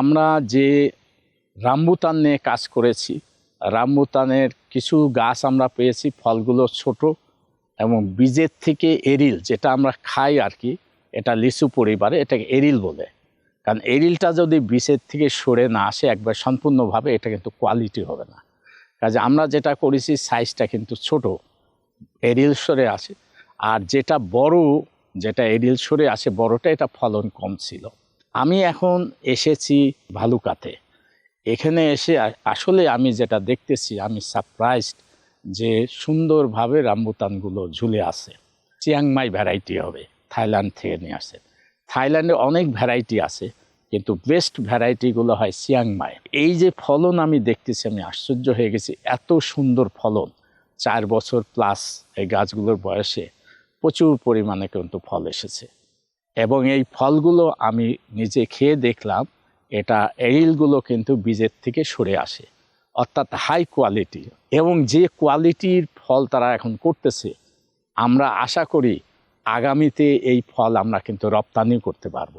আমরা যে রামবুতান নিয়ে কাজ করেছি, রামবুতানের কিছু গাছ আমরা পেয়েছি, ফলগুলো ছোট এবং বীজের থেকে এরিল যেটা আমরা খাই আর কি, এটা লিচু পরিবারে এটাকে এরিল বলে। কারণ এরিলটা যদি বীজের থেকে সরে না আসে, একবার সম্পূর্ণভাবে এটা কিন্তু কোয়ালিটি হবে না। কাজে আমরা যেটা করেছি সাইজটা কিন্তু ছোট, এরিল সরে আসে। আর যেটা বড়, যেটা এরিল সরে আসে, বড়টা এটা ফলন কম ছিল। আমি এখন এসেছি ভালুকাতে। এখানে এসে আসলে আমি যেটা দেখতেছি, আমি সারপ্রাইজড যে সুন্দরভাবে রামবুতানগুলো ঝুলে আছে। চিয়াংমাই ভ্যারাইটি হবে, থাইল্যান্ড থেকে নিয়ে আসে। থাইল্যান্ডে অনেক ভ্যারাইটি আছে, কিন্তু বেস্ট ভ্যারাইটিগুলো হয় চিয়াংমাই এই যে ফলন আমি দেখতেছি, আমি আশ্চর্য হয়ে গেছি, এত সুন্দর ফলন। চার বছর প্লাস এই গাছগুলোর বয়সে প্রচুর পরিমাণে কিন্তু ফল এসেছে। এবং এই ফলগুলো আমি নিজে খেয়ে দেখলাম, এটা এরিলগুলো কিন্তু বীজের থেকে সরে আসে, অর্থাৎ হাই কোয়ালিটি এবং যে কোয়ালিটির ফল তারা এখন করতেছে, আমরা আশা করি আগামীতে এই ফল আমরা কিন্তু রপ্তানি করতে পারব।